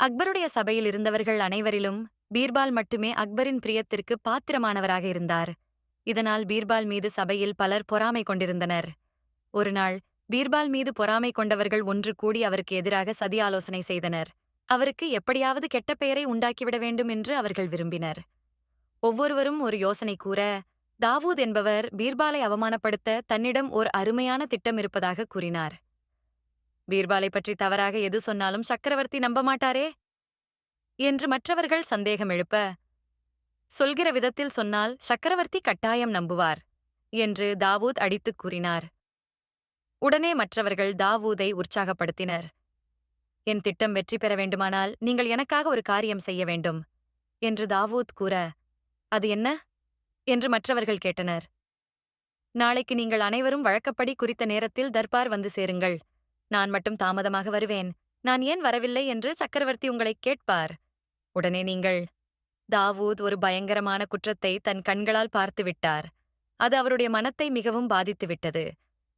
அக்பருடைய சபையில் இருந்தவர்கள் அனைவரிலும் பீர்பால் மட்டுமே அக்பரின் பிரியத்திற்கு பாத்திரமானவராக இருந்தார். இதனால் பீர்பால் மீது சபையில் பலர் பொறாமை கொண்டிருந்தனர். ஒருநாள் பீர்பால் மீது பொறாமை கொண்டவர்கள் ஒன்று கூடி அவருக்கு எதிராக சதி ஆலோசனை செய்தனர். அவருக்கு எப்படியாவது கெட்ட பெயரை உண்டாக்கிவிட வேண்டும் என்று அவர்கள் விரும்பினர். ஒவ்வொருவரும் ஒரு யோசனை கூற தாவூத் என்பவர் பீர்பாலை அவமானப்படுத்த தன்னிடம் ஓர் அருமையான திட்டம் இருப்பதாக கூறினார். பீர்பாலை பற்றி தவறாக எது சொன்னாலும் சக்கரவர்த்தி நம்ப மாட்டாரே என்று மற்றவர்கள் சந்தேகம் எழுப்ப சொல்கிற விதத்தில் சொன்னால் சக்கரவர்த்தி கட்டாயம் நம்புவார் என்று தாவூத் அடித்துக் கூறினார். உடனே மற்றவர்கள் தாவூதை உற்சாகப்படுத்தினர். என் திட்டம் வெற்றி பெற வேண்டுமானால் நீங்கள் எனக்காக ஒரு காரியம் செய்ய வேண்டும் என்று தாவூத் கூற அது என்ன? என்று மற்றவர்கள் கேட்டனர். நாளைக்கு நீங்கள் அனைவரும் வழக்கப்படி குறித்த நேரத்தில் தர்பார் வந்து சேருங்கள். நான் மட்டும் தாமதமாக வருவேன். நான் ஏன் வரவில்லை என்று சக்கரவர்த்தி உங்களை கேட்பார். உடனே நீங்கள் தாவூத் ஒரு பயங்கரமான குற்றத்தை தன் கண்களால் பார்த்துவிட்டார் அது அவருடைய மனத்தை மிகவும் பாதித்துவிட்டது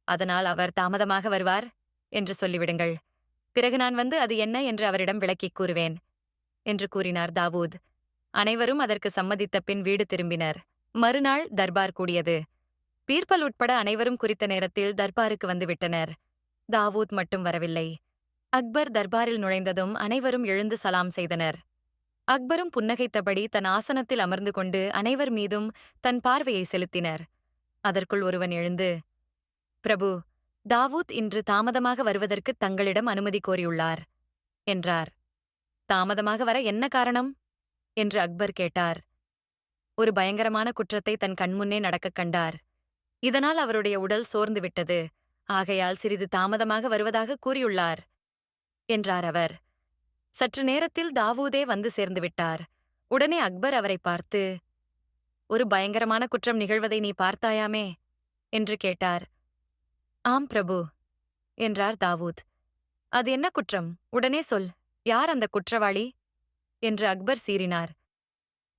அதனால் அவர் தாமதமாக வருவார் என்று சொல்லிவிடுங்கள். பிறகு நான் வந்து அது என்ன என்று அவரிடம் விளக்கிக் கூறுவேன் என்று கூறினார் தாவூத். அனைவரும் அதற்கு சம்மதித்த பின் வீடு திரும்பினர். மறுநாள் தர்பார் கூடியது. பீர்பல் உட்பட அனைவரும் குறித்த நேரத்தில் தர்பாருக்கு வந்துவிட்டனர் தாவூத் மட்டும் வரவில்லை. அக்பர் தர்பாரில் நுழைந்ததும் அனைவரும் எழுந்து சலாம் செய்தனர். அக்பரும் புன்னகைத்தபடி தன் ஆசனத்தில் அமர்ந்து கொண்டு அனைவர் மீதும் தன் பார்வையை செலுத்தினர். அதற்குள் ஒருவன் எழுந்து பிரபு தாவூத் இன்று தாமதமாக வருவதற்கு தங்களிடம் அனுமதி கோரியுள்ளார் என்றார். தாமதமாக வர என்ன காரணம்? என்று அக்பர் கேட்டார். ஒரு பயங்கரமான குற்றத்தை தன் கண்முன்னே நடக்கக் கண்டார். இதனால் அவருடைய உடல் சோர்ந்துவிட்டது ஆகையால் சிறிது தாமதமாக வருவதாக கூறியுள்ளார் என்றார் அவர். சற்று நேரத்தில் தாவூதே வந்து சேர்ந்து விட்டார். உடனே அக்பர் அவரை பார்த்து ஒரு பயங்கரமான குற்றம் நிகழ்வதை நீ பார்த்தாயாமே? என்று கேட்டார். ஆம் பிரபு என்றார் தாவூத். அது என்ன குற்றம்? உடனே சொல். யார் அந்த குற்றவாளி? என்று அக்பர் சீறினார்.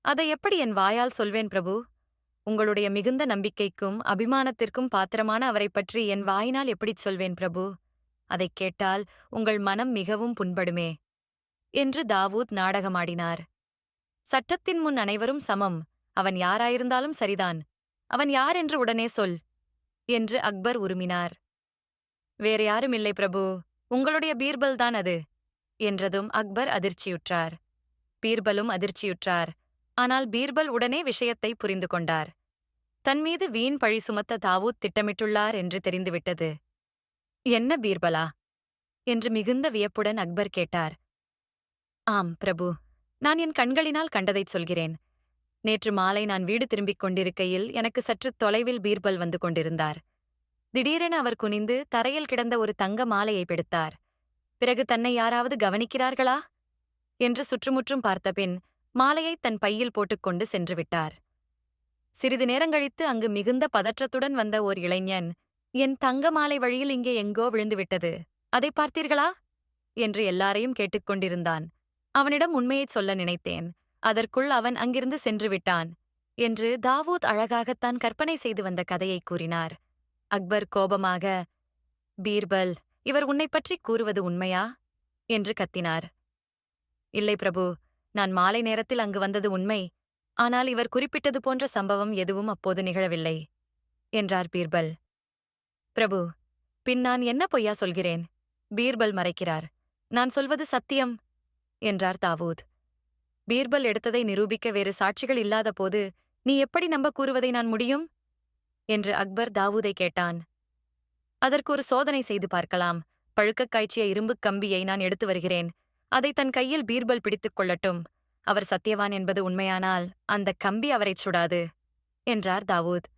அதை எப்படி என் வாயால் சொல்வேன் பிரபு? உங்களுடைய மிகுந்த நம்பிக்கைக்கும் அபிமானத்திற்கும் பாத்திரமான அவரைப் பற்றி என் வாயினால் எப்படிச் சொல்வேன் பிரபு? அதைக் கேட்டால் உங்கள் மனம் மிகவும் புண்படுமே. என்று தாவூத் நாடகமாடினார். சட்டத்தின் முன் அனைவரும் சமம். அவன் யாராயிருந்தாலும் சரிதான். அவன் யார் என்று உடனே சொல் என்று அக்பர் உருமினார். வேறு யாரும் இல்லை பிரபு. உங்களுடைய பீர்பல் தான் அது என்றதும் அக்பர் அதிர்ச்சியுற்றார். பீர்பலும் அதிர்ச்சியுற்றார். ஆனால் பீர்பல் உடனே விஷயத்தை புரிந்து கொண்டார். தன்மீது வீண் பழி சுமத்த தாவூத் திட்டமிட்டுள்ளார் என்று தெரிந்துவிட்டது. என்ன பீர்பலா? என்று மிகுந்த வியப்புடன் அக்பர் கேட்டார். ஆம் பிரபு நான் என் கண்களினால் கண்டதைச் சொல்கிறேன். நேற்று மாலை நான் வீடு திரும்பிக் கொண்டிருக்கையில் எனக்கு சற்று தொலைவில் பீர்பல் வந்து கொண்டிருந்தார். திடீரென அவர் குனிந்து தரையில் கிடந்த ஒரு தங்க மாலையை பிடித்தார். பிறகு தன்னை யாராவது கவனிக்கிறார்களா? என்று சுற்றுமுற்றும் பார்த்தபின் மாலையை தன் பையில் போட்டுக்கொண்டு சென்று விட்டார். சிறிது நேரங்கழித்து அங்கு மிகுந்த பதற்றத்துடன் வந்த ஓர் இளைஞன் என் தங்க மாலை வழியில் இங்கே எங்கோ விழுந்துவிட்டது அதை பார்த்தீர்களா? என்று எல்லாரையும் கேட்டுக்கொண்டிருந்தான் அவனிடம் உண்மையைச் சொல்ல நினைத்தேன். அதற்குள் அவன் அங்கிருந்து சென்று விட்டான் என்று தாவூத் அழகாகத்தான் கற்பனை செய்து வந்த கதையை கூறினார். அக்பர் கோபமாக பீர்பல் இவர் உன்னைப் பற்றி கூறுவது உண்மையா? என்று கத்தினார். இல்லை பிரபு நான் மாலை நேரத்தில் அங்கு வந்தது உண்மை. ஆனால் இவர் குறிப்பிட்டது போன்ற சம்பவம் எதுவும் அப்போது நிகழவில்லை என்றார் பீர்பல். பிரபு பின் நான் என்ன பொய்யா சொல்கிறேன்? பீர்பல் மறைக்கிறார். நான் சொல்வது சத்தியம் என்றார் தாவூத். பீர்பல் எடுத்ததை நிரூபிக்க வேறு சாட்சிகள் இல்லாத போது நீ எப்படி நம்ப கூறுவதை நான் முடியும்? என்று அக்பர் தாவூதை கேட்டான். அதற்கு ஒரு சோதனை செய்து பார்க்கலாம். பழுக்கக் காய்ச்சிய இரும்புக் கம்பியை நான் எடுத்து வருகிறேன். அதை தன் கையில் பீர்பல் பிடித்துக் கொள்ளட்டும். அவர் சத்தியவான் என்பது உண்மையானால் அந்த கம்பி அவரைச் சுடாது என்றார் தாவூத்.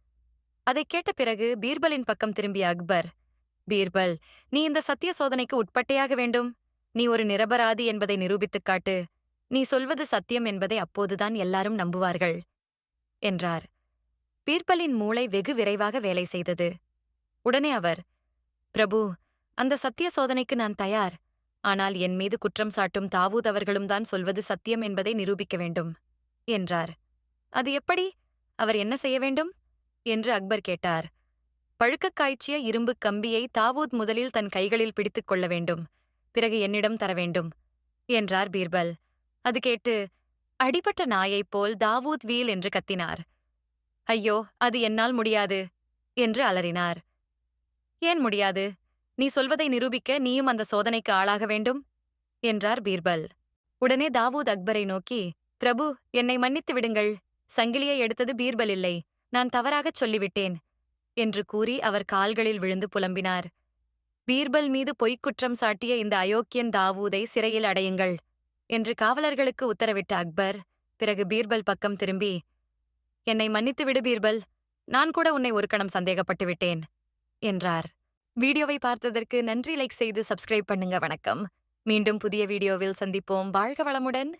அதைக் கேட்ட பிறகு பீர்பலின் பக்கம் திரும்பிய அக்பர் பீர்பல் நீ இந்த சத்திய சோதனைக்கு உட்பட்டேயாக வேண்டும். நீ ஒரு நிரபராதி என்பதை நிரூபித்துக் காட்டு. நீ சொல்வது சத்தியம் என்பதை அப்போதுதான் எல்லாரும் நம்புவார்கள் என்றார். பீர்பலின் மூளை வெகு விரைவாக வேலை செய்தது. உடனே அவர் பிரபு அந்த சத்திய சோதனைக்கு நான் தயார். ஆனால் என் மீது குற்றம் சாட்டும் தாவூத் அவர்களும் தான் சொல்வது சத்தியம் என்பதை நிரூபிக்க வேண்டும் என்றார். அது எப்படி? அவர் என்ன செய்ய வேண்டும்? என்று அக்பர் கேட்டார். பழுக்கக் காய்ச்சிய இரும்புக் கம்பியை தாவூத் முதலில் தன் கைகளில் பிடித்துக் கொள்ள வேண்டும் பிறகு என்னிடம் தர வேண்டும் என்றார் பீர்பல். அது கேட்டு அடிபட்ட நாயைப் போல் தாவூத் வீல் என்று கத்தினார். ஐயோ அது என்னால் முடியாது என்று அலறினார். ஏன் முடியாது? நீ சொல்வதை நிரூபிக்க நீயும் அந்த சோதனைக்கு ஆளாக வேண்டும் என்றார் பீர்பல். உடனே தாவூத் அக்பரை நோக்கி பிரபு என்னை மன்னித்து விடுங்கள். சங்கிலியை எடுத்தது பீர்பல் இல்லை. நான் தவறாகச் சொல்லிவிட்டேன் என்று கூறி அவர் கால்களில் விழுந்து புலம்பினார். பீர்பல் மீது பொய்க்குற்றம் சாட்டிய இந்த அயோக்கியன் தாவூதை சிறையில் அடையுங்கள் என்று காவலர்களுக்கு உத்தரவிட்ட அக்பர் பிறகு பீர்பல் பக்கம் திரும்பி என்னை மன்னித்து விடு பீர்பல். நான் கூட உன்னை ஒரு கணம் சந்தேகப்பட்டு விட்டேன் என்றார். வீடியோவை பார்த்ததற்கு நன்றி லைக் செய்து சப்ஸ்கிரைப் பண்ணுங்க. வணக்கம். மீண்டும் புதிய வீடியோவில் சந்திப்போம். வாழ்க வளமுடன்.